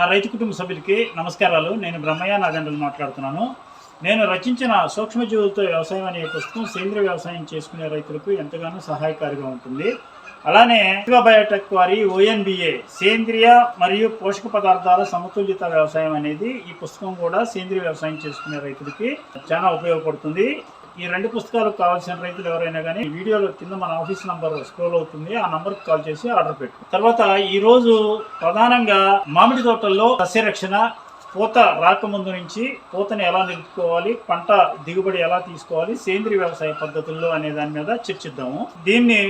నా రైతు కుటుంబ సభ్యులకి నమస్కారాలు. నేను బ్రహ్మయ్య నాగండ్రులు మాట్లాడుతున్నాను. నేను రచించిన సూక్ష్మజీవులతో వ్యవసాయం అనే పుస్తకం సేంద్రియ వ్యవసాయం చేసుకునే రైతులకు ఎంతగానో సహాయకారిగా ఉంటుంది. అలానే బయోటెక్ వారి ఓఎన్బిఏ సేంద్రియ మరియు పోషక పదార్థాల సమతుల్యత వ్యవసాయం అనేది ఈ పుస్తకం కూడా సేంద్రియ వ్యవసాయం చేసుకునే రైతులకి చాలా ఉపయోగపడుతుంది. ఈ రెండు పుస్తకాలు కావాల్సిన రైతులు ఎవరైనా కానీ వీడియోలో కింద మన ఆఫీస్ నంబర్ స్క్రోల్ అవుతుంది. ఆ నంబర్ కాల్ చేసి ఆర్డర్ పెట్టు. తర్వాత ఈ రోజు ప్రధానంగా మామిడి తోటల్లో సస్యరక్షణ పూత రాకముందు నుంచి పూతని ఎలా నిలుపుకోవాలి పంట దిగుబడి ఎలా తీసుకోవాలి సేంద్రియ వ్యవసాయ పద్ధతుల్లో అనే దాని మీద చర్చిద్దాము. దీన్ని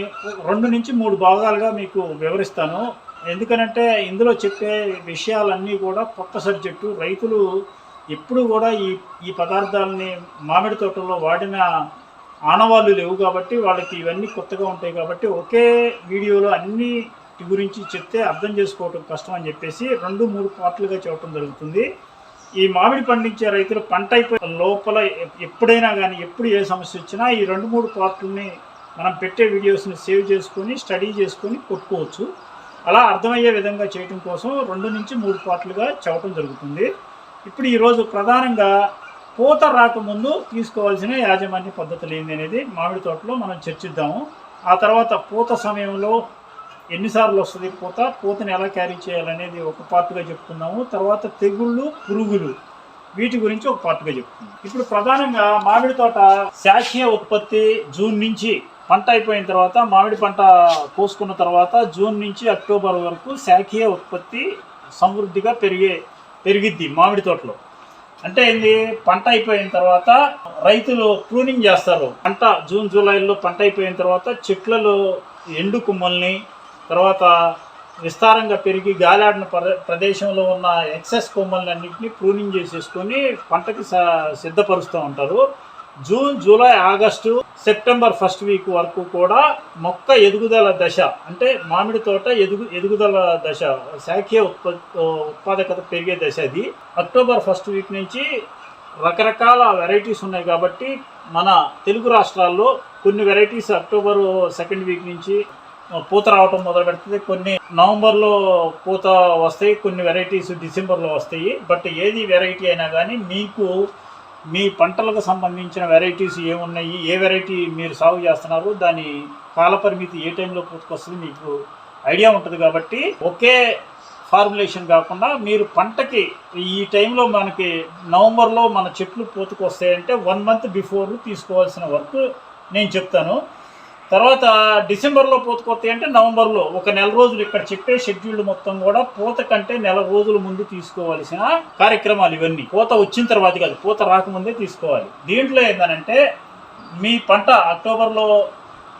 రెండు నుంచి మూడు భాగాలుగా మీకు వివరిస్తాను. ఎందుకనంటే ఇందులో చెప్పే విషయాలన్నీ కూడా కొత్త సబ్జెక్టు. రైతులు ఎప్పుడు కూడా ఈ ఈ పదార్థాలని మామిడి తోటల్లో వాడిన ఆనవాళ్ళు లేవు కాబట్టి వాళ్ళకి ఇవన్నీ కొత్తగా ఉంటాయి కాబట్టి ఒకే వీడియోలో అన్ని గురించి చెప్తే అర్థం చేసుకోవటం కష్టం అని చెప్పేసి రెండు మూడు పార్ట్లుగా చెప్పడం జరుగుతుంది. ఈ మామిడి పండించే రైతులు పంట అయిపోయిన లోపల ఎప్పుడైనా కానీ ఎప్పుడు ఏ సమస్య వచ్చినా ఈ రెండు మూడు పార్ట్లని మనం పెట్టే వీడియోస్ని సేవ్ చేసుకొని స్టడీ చేసుకొని కొట్టుకోవచ్చు. అలా అర్థమయ్యే విధంగా చేయటం కోసం రెండు నుంచి మూడు పార్ట్లుగా చెప్పడం జరుగుతుంది. ఇప్పుడు ఈరోజు ప్రధానంగా పూత రాకముందు తీసుకోవాల్సిన యాజమాన్య పద్ధతులు ఏంది అనేది మామిడి తోటలో మనం చర్చిద్దాము. ఆ తర్వాత పూత సమయంలో ఎన్నిసార్లు వస్తుంది పూత? పూతని ఎలా క్యారీ చేయాలనేది ఒక పార్ట్గా చెప్పుకుందాము తర్వాత తెగుళ్ళు పురుగులు వీటి గురించి ఒక పార్ట్గా చెప్పుకుందాం ఇప్పుడు ప్రధానంగా మామిడి తోట శాఖీయ ఉత్పత్తి జూన్ నుంచి పంట అయిపోయిన తర్వాత మామిడి పంట కోసుకున్న తర్వాత జూన్ నుంచి అక్టోబర్ వరకు శాఖీయ ఉత్పత్తి సమృద్ధిగా పెరిగే పెరిగిద్ది మామిడి తోటలో. అంటే ఏంది? పంట అయిపోయిన తర్వాత రైతులు ప్రూనింగ్ చేస్తారు. పంట జూన్ జూలైలో పంట అయిపోయిన తర్వాత చెట్లలో ఎండు కొమ్మల్ని తర్వాత విస్తారంగా పెరిగి గాలాడిన ప్ర- ప్రదేశంలో ఉన్న ఎక్సెస్ కొమ్మల్ని అన్నింటినీ ప్రూనింగ్ చేసేసుకొని పంటకి సిద్ధపరుస్తూ ఉంటారు. June July August September first week వరకు కూడా మొక్క ఎదుగుదల దశ అంటే మామిడి తోట ఎదుగు ఎదుగుదల దశ శాఖీయ ఉత్పత్తి ఉత్పాదకత పెరిగే దశ అది. అక్టోబర్ ఫస్ట్ వీక్ నుంచి రకరకాల వెరైటీస్ ఉన్నాయి కాబట్టి మన తెలుగు రాష్ట్రాల్లో కొన్ని వెరైటీస్ అక్టోబర్ సెకండ్ వీక్ నుంచి పూత రావటం మొదలు పెడుతుంది కొన్ని నవంబర్లో పూత వస్తాయి కొన్ని వెరైటీస్ డిసెంబర్లో వస్తాయి. బట్ ఏది వెరైటీ అయినా కానీ మీకు మీ పంటలకు సంబంధించిన వెరైటీస్ ఏమున్నాయి? ఏ వెరైటీ మీరు సాగు చేస్తున్నారు? దాని కాలపరిమితి ఏ టైంలో పూతకొస్తుంది మీకు ఐడియా ఉంటుంది కాబట్టి ఒకే ఫార్ములేషన్ కాకుండా మీరు పంటకి ఈ టైంలో మనకి నవంబర్లో మన చెట్లు పూతకు వస్తాయంటే వన్ మంత్ బిఫోర్ తీసుకోవాల్సిన వర్క్ నేను చెప్తాను. తర్వాత డిసెంబర్లో పూతకొస్తాయి అంటే నవంబర్లో. ఒక నెల రోజులు ఇక్కడ చెప్పే షెడ్యూల్ మొత్తం కూడా పూత కంటే నెల రోజుల ముందు తీసుకోవాల్సిన కార్యక్రమాలు ఇవన్నీ. పూత వచ్చిన తర్వాత కాదు పూత రాకముందే తీసుకోవాలి. దీంట్లో ఏంటంటే మీ పంట అక్టోబర్లో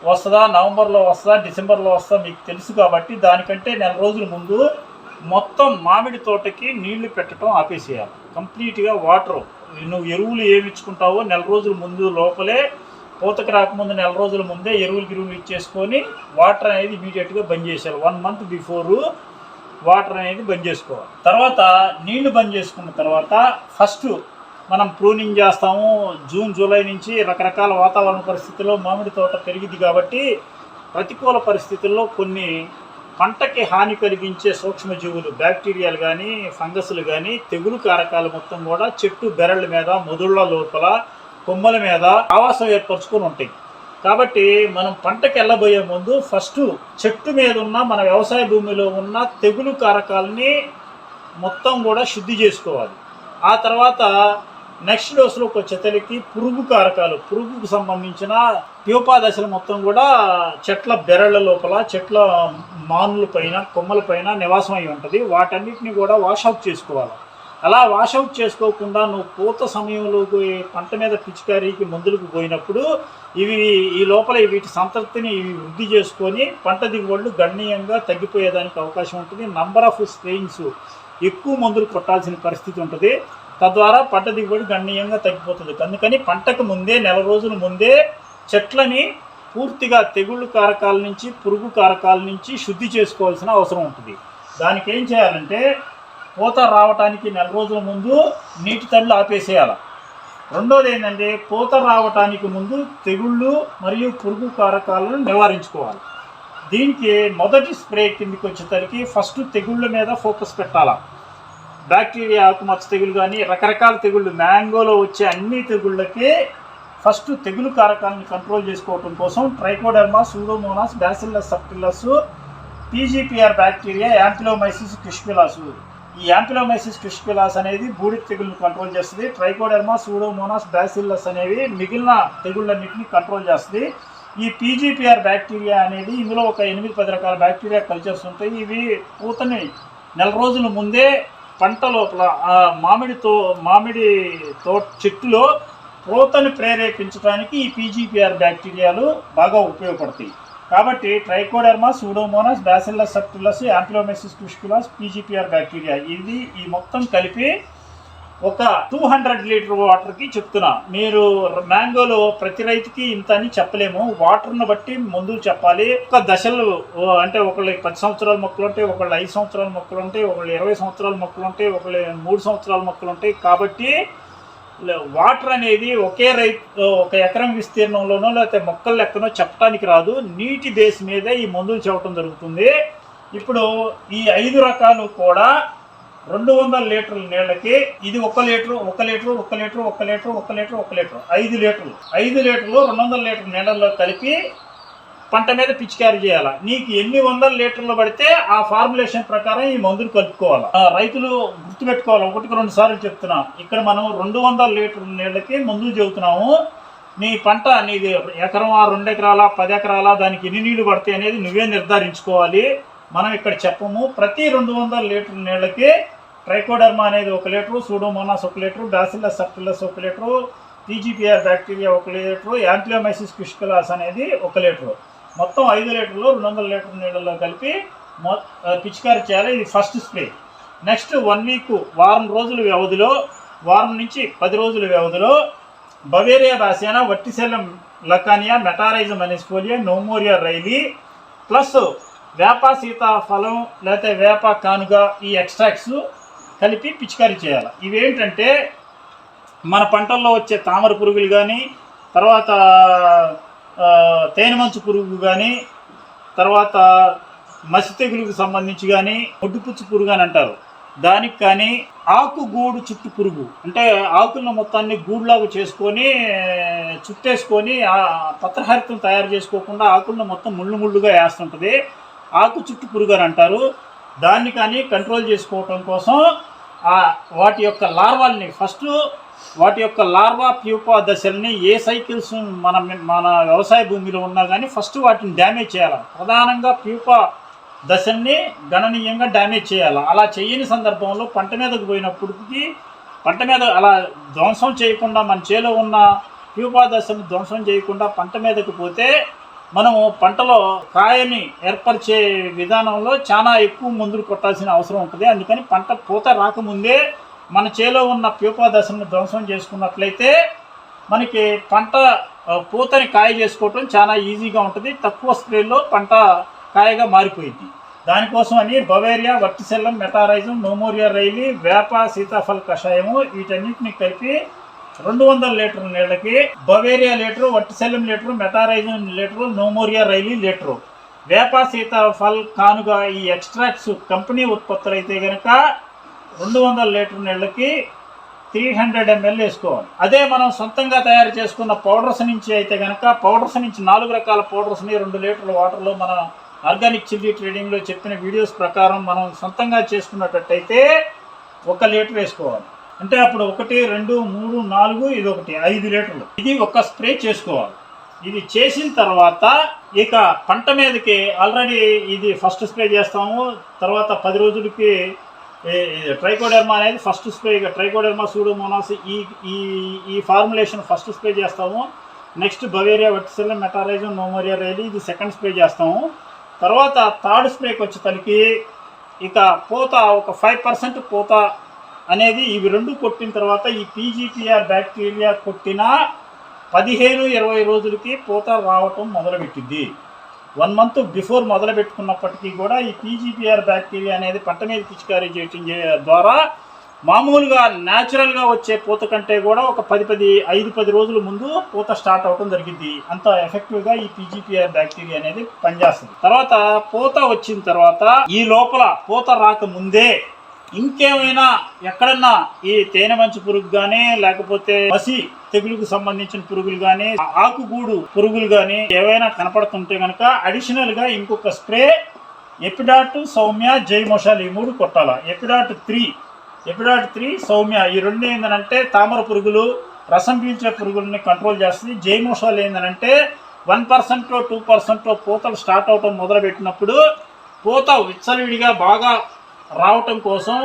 వస్తుందా నవంబర్లో వస్తుందా డిసెంబర్లో వస్తుందా మీకు తెలుసు కాబట్టి దానికంటే నెల రోజుల ముందు మొత్తం మామిడి తోటకి నీళ్ళు పెట్టడం ఆపేసేయాలి. కంప్లీట్గా వాటర్. నువ్వు ఎరువులు ఏమి ఇచ్చుకుంటావో నెల రోజుల ముందు లోపలే పూతకు రాకముందు నెల రోజుల ముందే ఎరువులు గిరువులు ఇచ్చేసుకొని వాటర్ అనేది ఇమీడియట్గా బంద్ చేసేయాలి. వన్ మంత్ బిఫోరు వాటర్ అనేది బంద్ చేసుకోవాలి. తర్వాత నీళ్ళు బంద్ చేసుకున్న తర్వాత ఫస్ట్ మనం ప్రూనింగ్ చేస్తాము. జూన్ జూలై నుంచి రకరకాల వాతావరణ పరిస్థితుల్లో మామిడి తోట పెరిగింది కాబట్టి ప్రతికూల పరిస్థితుల్లో కొన్ని పంటకి హాని కలిగించే సూక్ష్మజీవులు బ్యాక్టీరియాలు కానీ ఫంగస్లు కానీ తెగులు కారకాలు మొత్తం కూడా చెట్టు బెరళ్ళ మీద మొదళ్ళ లోపల కొమ్మల మీద ఆవాసం ఏర్పరచుకొని ఉంటాయి. కాబట్టి మనం పంటకి వెళ్ళబోయే ముందు ఫస్ట్ చెట్టు మీద ఉన్న మన వ్యవసాయ భూమిలో ఉన్న తెగులు కారకాలని మొత్తం కూడా శుద్ధి చేసుకోవాలి. ఆ తర్వాత నెక్స్ట్ డోస్లోకి వచ్చేసరికి పురుగు కారకాలు పురుగుకు సంబంధించిన ప్యూపా దశలు మొత్తం కూడా చెట్ల బెరళ్ళ లోపల చెట్ల మానుల పైన కొమ్మల పైన నివాసం అయి ఉంటుంది. వాటన్నిటిని కూడా వాషౌట్ చేసుకోవాలి. అలా వాషౌట్ చేసుకోకుండా నువ్వు పూత సమయంలో పోయి పంట మీద పిచికారీకి మందులకు పోయినప్పుడు ఇవి ఈ లోపల వీటి సంతృప్తిని ఇవి వృద్ధి చేసుకొని పంట దిగుబడులు గణనీయంగా తగ్గిపోయేదానికి అవకాశం ఉంటుంది. నంబర్ ఆఫ్ స్ట్రెయిన్స్ ఎక్కువ మందులు కొట్టాల్సిన పరిస్థితి ఉంటుంది. తద్వారా పంట దిగుబడి గణనీయంగా తగ్గిపోతుంది. అందుకని పంటకు ముందే నెల రోజుల ముందే చెట్లని పూర్తిగా తెగుళ్ళు కారకాల నుంచి పురుగు కారకాల నుంచి శుద్ధి చేసుకోవాల్సిన అవసరం ఉంటుంది. దానికి ఏం చేయాలంటే పూత రావటానికి నెల రోజుల ముందు నీటి తళ్ళు ఆపేసేయాలి. రెండోది ఏంటంటే పూత రావటానికి ముందు తెగుళ్ళు మరియు పురుగు కారకాలను నివారించుకోవాలి. దీనికి మొదటి స్ప్రే కిందకి వచ్చేసరికి ఫస్ట్ తెగుళ్ళ మీద ఫోకస్ పెట్టాలా. బ్యాక్టీరియా ఆకుమచ్చ తెగులు కానీ రకరకాల తెగుళ్ళు మ్యాంగోలో వచ్చే అన్ని తెగుళ్ళకి ఫస్ట్ తెగులు కారకాలను కంట్రోల్ చేసుకోవటం కోసం trichoderma pseudomonas bacillus subtilis PGPR bacteria ampelomyces quisqualis. ఈ యాంపిలోమైసిస్ క్రిష్పిలాస్ అనేది బూడిద తెగులను కంట్రోల్ చేస్తుంది. ట్రైకోడర్మా సూడోమోనాస్ బ్యాసిల్లస్ అనేవి మిగిలిన తెగుళ్ళన్నింటినీ కంట్రోల్ చేస్తుంది. ఈ పీజీపీఆర్ బ్యాక్టీరియా అనేది ఇందులో ఒక ఎనిమిది పది రకాల బ్యాక్టీరియా కల్చర్స్ ఉంటాయి. ఇవి పూతని నెల రోజుల ముందే పంట లోపల మామిడితో మామిడి తో చెట్టులో పూతని ప్రేరేపించడానికి ఈ పీజీపీఆర్ బ్యాక్టీరియాలు బాగా ఉపయోగపడతాయి. కాబట్టి trichoderma pseudomonas bacillus subtilis ampelomyces quisqualis PGPR bacteria ఇది ఈ మొత్తం కలిపి ఒక టూ హండ్రెడ్ లీటర్ వాటర్కి చెప్తున్నా. మీరు మ్యాంగోలో ప్రతి రైతుకి ఇంత అని చెప్పలేము. వాటర్ను బట్టి మందులు చెప్పాలి. ఒక దశలు అంటే ఒకళ్ళు పది సంవత్సరాల మొక్కలు ఉంటాయి ఒకళ్ళు ఐదు సంవత్సరాల మొక్కలు ఉంటాయి ఒకళ్ళు ఇరవై సంవత్సరాల మొక్కలు ఉంటాయి ఒకళ్ళు మూడు సంవత్సరాల మొక్కలు ఉంటాయి. కాబట్టి వాటర్ అనేది ఒకే రైతు ఒక ఎకరం విస్తీర్ణంలోనో లేకపోతే మొక్కల లెక్కనో చెప్పడానికి రాదు. నీటి బేస్ మీద ఈ మందులు చెప్పడం జరుగుతుంది. ఇప్పుడు ఈ ఐదు రకాలు కూడా రెండు వందల లీటర్ల నీళ్ళకి ఇది ఒక లీటరు ఒక లీటరు ఒక లీటరు ఒక లీటరు ఒక లీటరు ఒక లీటరు ఐదు లీటర్లు. ఐదు లీటర్లు రెండు వందల లీటర్ నీళ్ళల్లో కలిపి పంట మీద పిచికారీ చేయాలా? నీకు ఎన్ని వందల లీటర్లు పడితే ఆ ఫార్ములేషన్ ప్రకారం ఈ మందులు కలుపుకోవాలి? రైతులు గుర్తుపెట్టుకోవాలి? ఒకటికి రెండు సార్లు చెప్తున్నా. ఇక్కడ మనం రెండు వందల లీటర్ల నీళ్ళకి మందులు చెబుతున్నాము. నీ పంట నీది ఎకరం రెండు ఎకరాల పది ఎకరాల దానికి ఎన్ని నీళ్ళు పడతాయి అనేది నువ్వే నిర్ధారించుకోవాలి. మనం ఇక్కడ చెప్పము. ప్రతి రెండు వందల లీటర్ నీళ్ళకి ట్రైకోడర్మా అనేది ఒక లీటరు సూడోమోనాస్ ఒక లీటరు డాసిల్లస్ సర్టిల్లస్ ఒక లీటరు పీజీపీఆర్ బ్యాక్టీరియా ఒక లీటరు యాంప్లియోమైసిస్ క్విష్కలాస్ అనేది ఒక లీటరు. మొత్తం ఐదు లీటర్లు రెండు వందల లీటర్ నీళ్ళలో కలిపి మొ పిచికారీ చేయాలి. ఇది first spray. Next one week వారం రోజుల వ్యవధిలో వారం నుంచి పది రోజుల వ్యవధిలో beauveria bassiana verticillium lecanii metarhizium anisopliae nomuraea rileyi plus వేప సీతాఫలం లేకపోతే వేప కానుగ ఈ ఎక్స్ట్రాక్ట్స్ కలిపి పిచికారీ చేయాలి. ఇవేంటంటే మన పంటల్లో వచ్చే తామర పురుగులు కానీ తర్వాత తేనె మంచు పురుగు కానీ తర్వాత మసి తెగులుకు సంబంధించి కానీ ఒడ్డుపుచ్చు పురుగు అని అంటారు. దానికి కానీ ఆకు గూడు చుట్టు పురుగు. అంటే ఆకులను మొత్తాన్ని గూడులాగా చేసుకొని చుట్టేసుకొని పత్రహరితం తయారు చేసుకోకుండా ఆకులను మొత్తం ముళ్ళు ముళ్ళుగా వేస్తుంటుంది. ఆకు చుట్టు పురుగు అని అంటారు. దాన్ని కానీ కంట్రోల్ చేసుకోవటం కోసం వాటి యొక్క లార్వాల్ని ఫస్ట్ వాటి యొక్క లార్వా ప్యూపా దశల్ని ఏ సైకిల్స్ మన మన వ్యవసాయ భూమిలో ఉన్నా కానీ ఫస్ట్ వాటిని డ్యామేజ్ చేయాలి. ప్రధానంగా ప్యూపా దశల్ని గణనీయంగా డ్యామేజ్ చేయాలి. అలా చేయని సందర్భంలో పంట మీదకు పోయినప్పటికీ పంట మీద అలా ధ్వంసం చేయకుండా మన చేలో ఉన్న ప్యూపా దశను ధ్వంసం చేయకుండా పంట మీదకు పోతే మనము పంటలో కాయని ఏర్పరిచే విధానంలో చాలా ఎక్కువ మందులు కొట్టాల్సిన అవసరం ఉంటుంది. అందుకని పంట పూత రాకముందే మన చేలో ఉన్న ప్యూపా దశను ధ్వంసం చేసుకున్నట్లయితే మనకి పంట పూతని కాయ చేసుకోవటం చాలా ఈజీగా ఉంటుంది. తక్కువ స్ప్రేలో పంట కాయగా మారిపోయింది. దానికోసం అని బవేరియా వట్టిసెల్లం మెటారైజం నోమోరియా రైలి వేప సీతాఫల్ కషాయము వీటన్నిటిని కలిపి రెండు వందల లీటర్ నీళ్ళకి beauveria litre వట్టిశల్యం litre metarhizium litre nomuraea rileyi litre. వేప సీతాఫల్ కానుగ ఈ ఎక్స్ట్రాక్ట్స్ కంపెనీ ఉత్పత్తులు అయితే కనుక రెండు వందల లీటర్ నీళ్ళకి త్రీ హండ్రెడ్ ఎంఎల్ వేసుకోవాలి. అదే మనం సొంతంగా తయారు చేసుకున్న పౌడర్స్ నుంచి అయితే కనుక పౌడర్స్ నుంచి నాలుగు రకాల పౌడర్స్ని రెండు లీటర్ల వాటర్లో మన ఆర్గానిక్ చిల్లీ ట్రేడింగ్లో చెప్పిన వీడియోస్ ప్రకారం మనం సొంతంగా చేసుకున్నట్టయితే ఒక లీటర్ వేసుకోవాలి. అంటే అప్పుడు ఒకటి రెండు మూడు నాలుగు ఇది ఒకటి ఐదు లీటర్లు. ఇది ఒక స్ప్రే చేసుకోవాలి. ఇది చేసిన తర్వాత ఇక పంట మీదకి ఆల్రెడీ ఇది ఫస్ట్ స్ప్రే చేస్తాము. తర్వాత పది రోజులకి ట్రైకోడెర్మా అనేది ఫస్ట్ స్ప్రే. ఇక ట్రైకోడెర్మా సూడోమోనాస్ ఈ ఈ ఈ ఫార్ములేషన్ ఫస్ట్ స్ప్రే చేస్తాము. నెక్స్ట్ బవేరియా వెట్సెల్ మెటారైజం నోమోరియా రైలి ఇది సెకండ్ స్ప్రే చేస్తాము. తర్వాత థర్డ్ స్ప్రేకి వచ్చేసరికి ఇక పూత ఒక ఫైవ్ పర్సెంట్ పూత అనేది ఇవి రెండు కొట్టిన తర్వాత ఈ పీజీపీఆర్ బ్యాక్టీరియా కొట్టిన పదిహేను ఇరవై రోజులకి పూత రావటం మొదలుపెట్టింది. వన్ మంత్ బిఫోర్ మొదలు పెట్టుకున్నప్పటికీ కూడా ఈ పీజీపీఆర్ బ్యాక్టీరియా అనేది పంట మీద పిచికారీ చేయటం ద్వారా మామూలుగా న్యాచురల్గా వచ్చే పూత కంటే కూడా ఒక పది పది ఐదు పది రోజుల ముందు పూత స్టార్ట్ అవ్వడం జరిగింది. అంత ఎఫెక్టివ్గా ఈ పీజీపీఆర్ బ్యాక్టీరియా అనేది పనిచేస్తుంది. తర్వాత పూత వచ్చిన తర్వాత ఈ లోపల పూత రాకముందే ఇంకేమైనా ఎక్కడన్నా ఈ తేనె మంచు పురుగు కానీ లేకపోతే పసి తెగులుకు సంబంధించిన పురుగులు కానీ ఆకుగూడు పురుగులు కానీ ఏవైనా కనపడుతుంటే కనుక అడిషనల్గా ఇంకొక స్ప్రే ఎపిడాట్ సౌమ్య జైమోషాల్ ఈ మూడు కొట్టాల? ఎపిడాట్ త్రీ ఎపిడాట్ త్రీ సౌమ్య ఈ రెండు ఏంటంటే తామర పురుగులు రసం పీల్చే పురుగుల్ని కంట్రోల్ చేస్తుంది. జైమోషాల్ ఏంటంటే వన్ పర్సెంట్ టూ పర్సెంట్ పూతలు స్టార్ట్ అవటం మొదలుపెట్టినప్పుడు పూత విచ్చలవిడిగా బాగా రావటం కోసం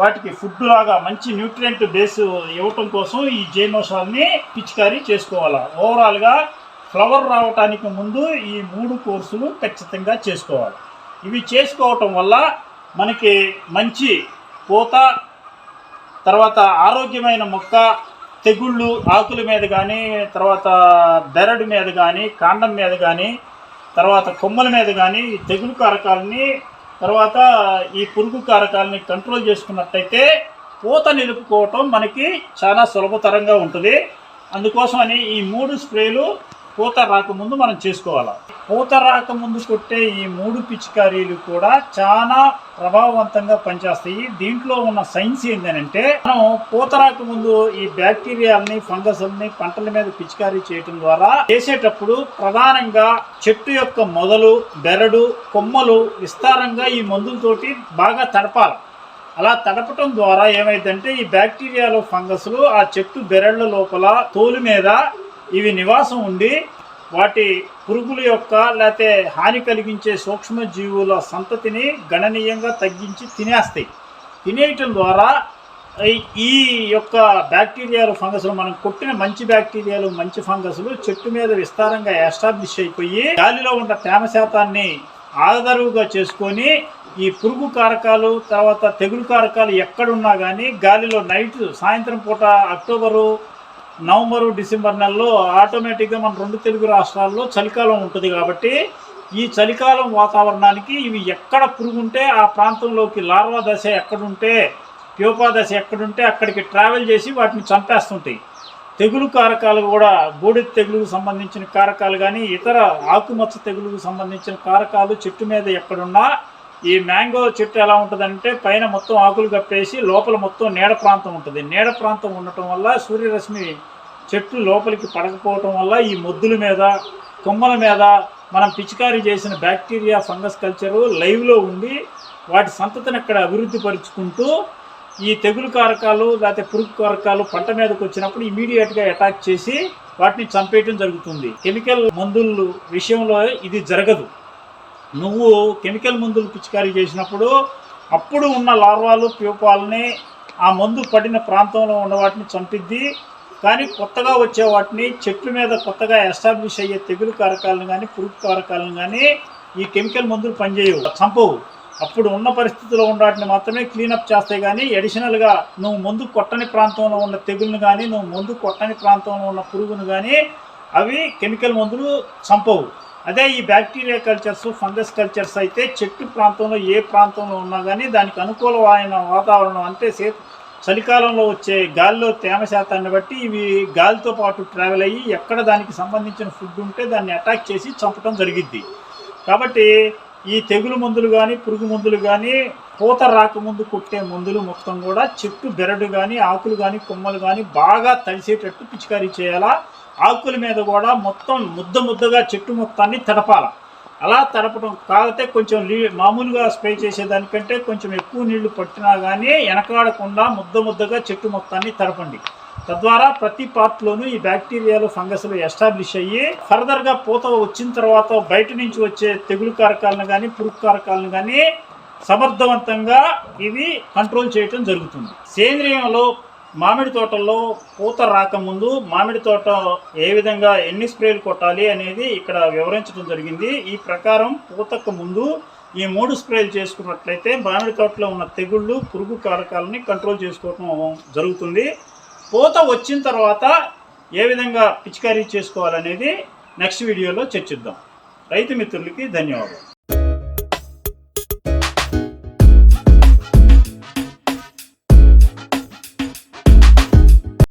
వాటికి ఫుడ్ లాగా మంచి న్యూట్రియంట్ బేస్ ఇవ్వటం కోసం ఈ జీర్ణోషాలని పిచికారీ చేసుకోవాలి? ఓవరాల్గా ఫ్లవర్ రావటానికి ముందు ఈ మూడు కోర్సులు ఖచ్చితంగా చేసుకోవాలి. ఇవి చేసుకోవటం వల్ల మనకి మంచి పూత తర్వాత ఆరోగ్యమైన మొక్క తెగుళ్ళు ఆకుల మీద కానీ తర్వాత బెరడు మీద కానీ కాండం మీద కానీ తర్వాత కొమ్మల మీద కానీ తెగులు కారకాలని తర్వాత ఈ పురుగు కారకాలని కంట్రోల్ చేసుకున్నట్టయితే పూత నిలుపుకోవటం మనకి చాలా సులభతరంగా ఉంటుంది. అందుకోసమని ఈ మూడు స్ప్రేలు పూత రాకముందు మనం చేసుకోవాలి? పూత రాకముందు కొట్టే ఈ మూడు పిచికారీలు కూడా చాలా ప్రభావవంతంగా పనిచేస్తాయి. దీంట్లో ఉన్న సైన్స్ ఏంటంటే మనం పూత రాకముందు ఈ బ్యాక్టీరియాలని ఫంగస్ని పంటల మీద పిచికారీ చేయటం ద్వారా చేసేటప్పుడు ప్రధానంగా చెట్టు యొక్క మొదలు బెరడు కొమ్మలు విస్తారంగా ఈ మందులతోటి బాగా తడపాలి. అలా తడపటం ద్వారా ఏమైందంటే ఈ బ్యాక్టీరియాలు ఫంగస్లు ఆ చెట్టు బెరళ్ళ లోపల తోలు మీద ఇవి నివాసం ఉండి వాటి పురుగుల యొక్క లేకపోతే హాని కలిగించే సూక్ష్మజీవుల సంతతిని గణనీయంగా తగ్గించి తినేస్తాయి. తినేయటం ద్వారా ఈ- ఈ యొక్క బ్యాక్టీరియాలు ఫంగస్లు మనం కొట్టిన మంచి బ్యాక్టీరియాలు మంచి ఫంగస్లు చెట్టు మీద విస్తారంగా ఎస్టాబ్లిష్ అయిపోయి గాలిలో ఉన్న తేమ శాతాన్ని ఆదరువుగా చేసుకొని ఈ పురుగు కారకాలు తర్వాత తెగులు కారకాలు ఎక్కడున్నా కానీ గాలిలో నైట్ సాయంత్రం పూట అక్టోబరు నవంబరు డిసెంబర్ నెలలో ఆటోమేటిక్గా మన రెండు తెలుగు రాష్ట్రాల్లో చలికాలం ఉంటుంది కాబట్టి ఈ చలికాలం వాతావరణానికి ఇవి ఎక్కడ పురుగు ఉంటే ఆ ప్రాంతంలోకి లార్వా దశ ఎక్కడుంటే ప్యూపా దశ ఎక్కడుంటే అక్కడికి ట్రావెల్ చేసి వాటిని చంపేస్తుంటాయి. తెగులు కారకాలు కూడా బూడిద తెగులుకు సంబంధించిన కారకాలు కానీ ఇతర ఆకుమచ్చ తెగులుకు సంబంధించిన కారకాలు చెట్టు మీద ఎక్కడున్నా ఈ మ్యాంగో చెట్టు ఎలా ఉంటుందంటే పైన మొత్తం ఆకులు కప్పేసి లోపల మొత్తం నీడ ప్రాంతం ఉంటుంది. నీడ ప్రాంతం ఉండటం వల్ల సూర్యరశ్మి చెట్లు లోపలికి పడకపోవటం వల్ల ఈ మొద్దుల మీద కొమ్మల మీద మనం పిచికారీ చేసిన బ్యాక్టీరియా ఫంగస్ కల్చరు లైవ్లో ఉండి వాటి సంతతిని అక్కడ అభివృద్ధి పరుచుకుంటూ ఈ తెగులు కారకాలు లేకపోతే పురుగు కారకాలు పంట మీదకి వచ్చినప్పుడు ఇమీడియట్గా అటాక్ చేసి వాటిని చంపేయటం జరుగుతుంది. కెమికల్ మందులు విషయంలో ఇది జరగదు. నువ్వు కెమికల్ మందులు పిచికారీ చేసినప్పుడు అప్పుడు ఉన్న లార్వాలు ప్యూపాలని ఆ మందు పడిన ప్రాంతంలో ఉన్న వాటిని చంపిద్ది. కానీ కొత్తగా వచ్చే వాటిని చెట్ల మీద కొత్తగా ఎస్టాబ్లిష్ అయ్యే తెగులు కారకాలను కానీ పురుగు కారకాలను కానీ ఈ కెమికల్ మందులు పనిచేయవు చంపవు. అప్పుడు ఉన్న పరిస్థితిలో ఉన్న వాటిని మాత్రమే క్లీనప్ చేస్తాయి కానీ అడిషనల్గా నువ్వు ముందు కొట్టని ప్రాంతంలో ఉన్న తెగులను కానీ నువ్వు ముందు కొట్టని ప్రాంతంలో ఉన్న పురుగును కానీ అవి కెమికల్ మందులు చంపవు. అదే ఈ బ్యాక్టీరియా కల్చర్స్ ఫంగస్ కల్చర్స్ అయితే చెట్టు ప్రాంతంలో ఏ ప్రాంతంలో ఉన్నా కానీ దానికి అనుకూలమైన వాతావరణం అంటే సే చలికాలంలో వచ్చే గాలిలో తేమ శాతాన్ని బట్టి ఇవి గాలితో పాటు ట్రావెల్ అయ్యి ఎక్కడ దానికి సంబంధించిన ఫుడ్ ఉంటే దాన్ని అటాక్ చేసి చంపడం జరిగిద్ది. కాబట్టి ఈ తెగులు మందులు కానీ పురుగు మందులు కానీ పూత రాకముందు కొట్టే మందులు మొత్తం కూడా చెట్టు బెరడు కానీ ఆకులు కానీ కొమ్మలు కానీ బాగా తడిసేటట్టు పిచికారీ చేయాలా? ఆకుల మీద కూడా మొత్తం ముద్ద ముద్దగా చెట్టు మొత్తాన్ని తడపాల. అలా తడపడం కాకపోతే కొంచెం మామూలుగా స్ప్రే చేసేదానికంటే కొంచెం ఎక్కువ నీళ్ళు పట్టినా కానీ వెనకాడకుండా ముద్ద ముద్దగా చెట్టు మొత్తాన్ని తడపండి. తద్వారా ప్రతి పార్ట్లోనూ ఈ బ్యాక్టీరియాలు ఫంగస్లు ఎస్టాబ్లిష్ అయ్యి ఫర్దర్గా పూత వచ్చిన తర్వాత బయట నుంచి వచ్చే తెగులు కారకాలను కానీ పురుగు కారకాలను కానీ సమర్థవంతంగా ఇవి కంట్రోల్ చేయటం జరుగుతుంది. సేంద్రియంలో మామిడి తోటల్లో పూత రాకముందు మామిడి తోట ఏ విధంగా ఎన్ని స్ప్రేలు కొట్టాలి అనేది ఇక్కడ వివరించడం జరిగింది. ఈ ప్రకారం పూతకు ముందు ఈ మూడు స్ప్రేలు చేసుకున్నట్లయితే మామిడి తోటలో ఉన్న తెగుళ్ళు పురుగు కారకాలని కంట్రోల్ చేసుకోవటం జరుగుతుంది. పూత వచ్చిన తర్వాత ఏ విధంగా పిచికారీ చేసుకోవాలనేది నెక్స్ట్ వీడియోలో చర్చిద్దాం. రైతు మిత్రులకి ధన్యవాదాలు.